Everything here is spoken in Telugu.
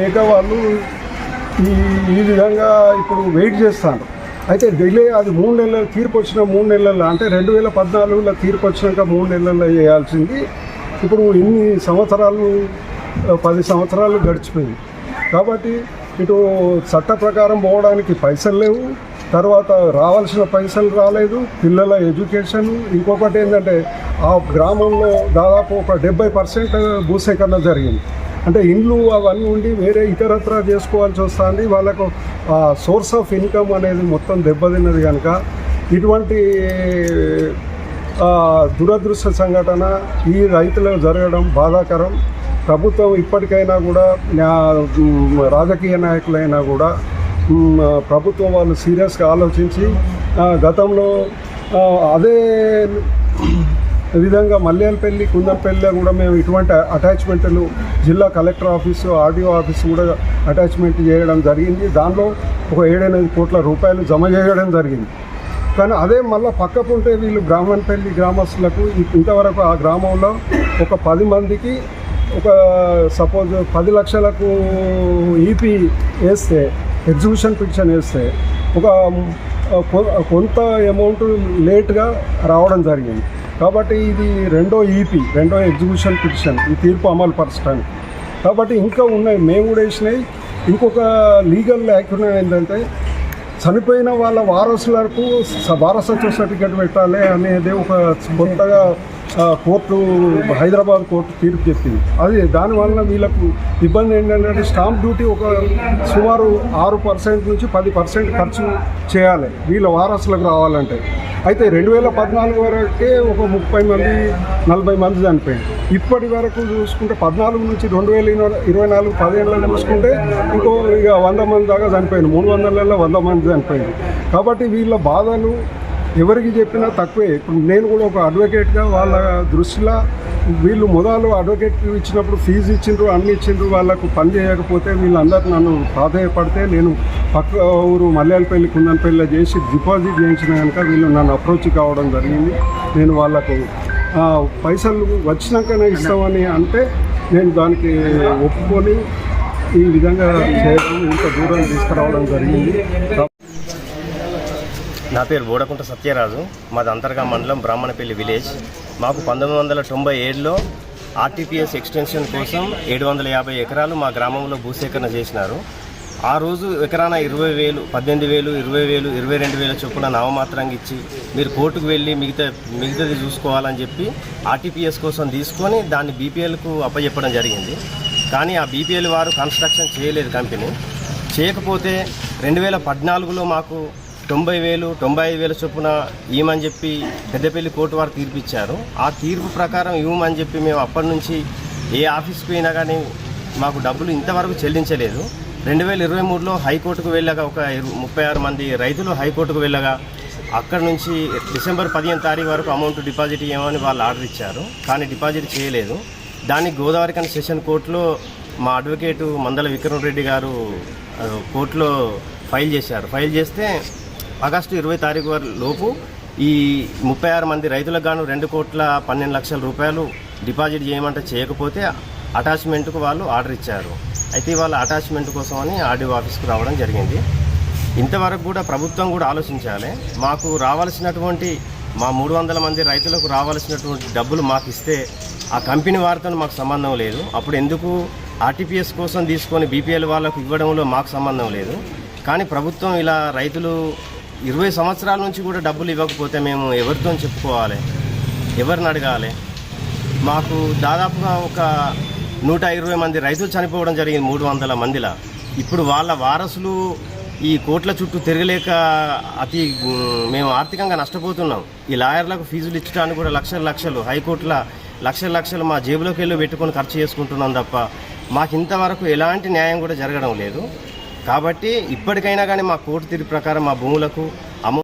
లేక వాళ్ళు ఈ ఈ విధంగా ఇప్పుడు వెయిట్ చేస్తాను అయితే డిలే అది మూడు నెలల తీర్పు వచ్చిన మూడు నెలల్లో అంటే రెండు వేల పద్నాలుగులో తీర్పు వచ్చినాక మూడు నెలల్లో చేయాల్సింది. ఇప్పుడు ఇన్ని సంవత్సరాలు పది సంవత్సరాలు గడిచిపోయింది. కాబట్టి ఇటు చట్ట ప్రకారం పోవడానికి పైసలు లేవు. తర్వాత రావాల్సిన పైసలు రాలేదు. పిల్లల ఎడ్యుకేషన్ ఇంకొకటి ఏంటంటే ఆ గ్రామంలో దాదాపు ఒక డెబ్బై పర్సెంట్ భూసేకరణ జరిగింది. అంటే ఇండ్లు అవన్నీ ఉండి వేరే ఇతరత్ర చేసుకోవాల్సి వస్తుంది. వాళ్ళకు సోర్స్ ఆఫ్ ఇన్కమ్ అనేది మొత్తం దెబ్బతిన్నది కనుక ఇటువంటి దురదృష్ట సంఘటన ఈ రైతులకు జరగడం బాధాకరం. ప్రభుత్వం ఇప్పటికైనా కూడా రాజకీయ నాయకులైనా కూడా ప్రభుత్వం వాళ్ళు సీరియస్గా ఆలోచించి గతంలో అదే విధంగా మల్లేపల్లి కుందపల్లి కూడా మేము ఇటువంటి అటాచ్మెంట్లు జిల్లా కలెక్టర్ ఆఫీసు ఆర్డీఓ ఆఫీసు కూడా అటాచ్మెంట్ చేయడం జరిగింది. దానిలో ఒక ఏడెనిమిది కోట్ల రూపాయలు జమ చేయడం జరిగింది. కానీ అదే మళ్ళీ పక్కకుంటే వీళ్ళు బ్రాహ్మణపల్లి గ్రామస్తులకు ఇంతవరకు ఆ గ్రామంలో ఒక పది మందికి ఒక సపోజ్ పది లక్షలకు ఈపీ వేస్తే ఎగ్జిబిషన్ పిటిషన్ వేస్తే ఒక కొ- కొంత అమౌంట్ లేట్గా రావడం జరిగింది. కాబట్టి ఇది రెండో ఈపీ రెండో ఎగ్జిబిషన్ పిటిషన్ ఈ తీర్పు అమలు పరచడానికి. కాబట్టి ఇంకా ఉన్నాయి మేము కూడా వేసినాయి ఇంకొక లీగల్ యాక్యున ఏంటంటే చనిపోయిన వాళ్ళ వారసులకు స- వారసత్వ సర్టిఫికేట్ పెట్టాలి అనేది ఒక కొత్తగా కోర్టు హైదరాబాద్ కోర్టు తీర్పు చెప్పింది. అది దానివల్ల వీళ్ళకు ఇబ్బంది ఏంటంటే స్టాంప్ డ్యూటీ ఒక సుమారు ఆరు పర్సెంట్ నుంచి పది పర్సెంట్ ఖర్చు చేయాలి. వీళ్ళ వారసులకు రావాలంటే. అయితే రెండు వేల పద్నాలుగు వరకే ఒక ముప్పై మంది నలభై మంది చనిపోయింది ఇప్పటి వరకు చూసుకుంటే పద్నాలుగు నుంచి రెండు వేల ఇరవై- ఇరవై నాలుగు పదిహేనులో చూసుకుంటే ఇంకో ఇక వంద మంది దాకా చనిపోయింది మూడు వందలలో వంద మంది చనిపోయింది కాబట్టి వీళ్ళ బాధలు ఎవరికి చెప్పినా తక్కువే. ఇప్పుడు నేను కూడా ఒక అడ్వకేట్గా వాళ్ళ దృష్టిలో వీళ్ళు మొదలు అడ్వకేట్ ఇచ్చినప్పుడు ఫీజు ఇచ్చిండ్రు అన్ని ఇచ్చిండ్రు వాళ్ళకు పని చేయకపోతే వీళ్ళందరూ నన్ను ప్రాధాయపడితే నేను పక్క ఊరు మల్యాలపల్లి కుందనపల్లిలో చేసి డిపాజిట్ చేయించిన కనుక వీళ్ళు నన్ను అప్రోచ్ కావడం జరిగింది. నేను వాళ్ళకు పైసలు వచ్చినాకనే ఇస్తామని అంటే నేను దానికి ఒప్పుకొని ఈ విధంగా చేయడం ఇంత దూరం తీసుకురావడం జరిగింది. నా పేరు బోడకుంట సత్యరాజు. మాది అంతర్గా మండలం బ్రాహ్మణపల్లి విలేజ్. మాకు పంతొమ్మిది వందల తొంభై ఏడులో ఆర్టీపీఎస్ ఎక్స్టెన్షన్ కోసం ఏడు వందల యాభై ఎకరాలు మా గ్రామంలో భూసేకరణ చేసినారు. ఆ రోజు ఎకరాన ఇరవై వేలు పద్దెనిమిది వేలు ఇరవై వేలు ఇరవై రెండు వేల చొప్పున నామమాత్రంగా ఇచ్చి మీరు కోర్టుకు వెళ్ళి మిగతా మిగతాది చూసుకోవాలని చెప్పి ఆర్టీపీఎస్ కోసం తీసుకొని దాన్ని బీపీఎల్కు అప్పచెప్పడం జరిగింది. కానీ ఆ బీపీఎల్ వారు కన్స్ట్రక్షన్ చేయలేదు కంపెనీ. చేయకపోతే రెండు వేల పద్నాలుగులో మాకు తొంభై వేలు తొంభై ఐదు వేల చొప్పున ఇవ్వమని చెప్పి పెద్దపల్లి కోర్టు వారు తీర్పిచ్చారు. ఆ తీర్పు ప్రకారం ఇవ్వమని చెప్పి మేము అప్పటి నుంచి ఏ ఆఫీస్కి పోయినా కానీ మాకు డబ్బులు ఇంతవరకు చెల్లించలేదు. రెండు వేల ఇరవై మూడులో హైకోర్టుకు వెళ్ళగా ఒక ముప్పై ఆరు మంది రైతులు హైకోర్టుకు వెళ్ళగా అక్కడ నుంచి డిసెంబర్ పదిహేను తారీఖు వరకు అమౌంట్ డిపాజిట్ చేయమని వాళ్ళు ఆర్డర్ ఇచ్చారు. కానీ డిపాజిట్ చేయలేదు. దానికి గోదావరి కని సెషన్ కోర్టులో మా అడ్వకేటు మందల విక్రమ్ రెడ్డి గారు కోర్టులో ఫైల్ చేశారు. ఫైల్ చేస్తే ఆగస్టు ఇరవై తారీఖు లోపు ఈ ముప్పై ఆరు మంది రైతులకు గాను రెండు కోట్ల పన్నెండు లక్షల రూపాయలు డిపాజిట్ చేయమంటే చేయకపోతే అటాచ్మెంట్కు వాళ్ళు ఆర్డర్ ఇచ్చారు. అయితే వాళ్ళ అటాచ్మెంట్ కోసం అని ఆర్డీఓ ఆఫీస్కి రావడం జరిగింది. ఇంతవరకు కూడా ప్రభుత్వం కూడా ఆలోచించాలి. మాకు రావాల్సినటువంటి మా మూడు వందల మంది రైతులకు రావాల్సినటువంటి డబ్బులు మాకు ఇస్తే ఆ కంపెనీ వారితో మాకు సంబంధం లేదు. అప్పుడు ఎందుకు ఆర్టీపీఎస్ కోసం తీసుకొని బీపీఎల్ వాళ్ళకు ఇవ్వడంలో మాకు సంబంధం లేదు. కానీ ప్రభుత్వం ఇలా రైతులు ఇరవై సంవత్సరాల నుంచి కూడా డబ్బులు ఇవ్వకపోతే మేము ఎవరితో చెప్పుకోవాలి? ఎవరిని అడగాలి? మాకు దాదాపుగా ఒక నూట ఇరవై మంది రైతులు చనిపోవడం జరిగింది మూడు వందల మందిలా. ఇప్పుడు వాళ్ళ వారసులు ఈ కోట్ల చుట్టూ తిరగలేక అతి మేము ఆర్థికంగా నష్టపోతున్నాం. ఈ లాయర్లకు ఫీజులు ఇచ్చడానికి కూడా లక్షల లక్షలు హైకోర్టుల లక్షల లక్షలు మా జేబులోకి వెళ్ళి పెట్టుకొని ఖర్చు చేసుకుంటున్నాం తప్ప మాకు ఇంతవరకు ఎలాంటి న్యాయం కూడా జరగడం లేదు. కాబట్టి ఇప్పటికైనా కానీ మా కోర్టు తీర్పు ప్రకారం మా భూములకు అమౌంట్